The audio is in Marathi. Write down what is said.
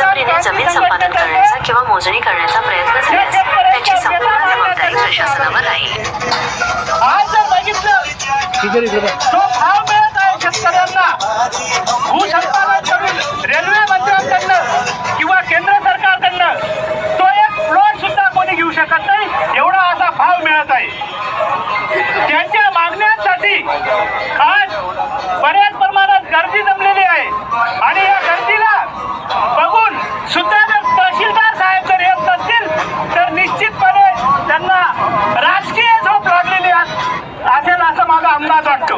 जमीन संपादन करण्याचा किंवा मोजणी करण्याचा प्रयत्न झाल्यास त्याची संपूर्ण जबाबदारी प्रशासनावर राहील. रेल्वे किंवा केंद्र तो एक सुद्धा कोणी घेऊ शकत नाही. एवढा असा भाव मिळत आहे. त्यांच्या आज बऱ्याच प्रमाणात गर्दी जमलेली आहे. आणि another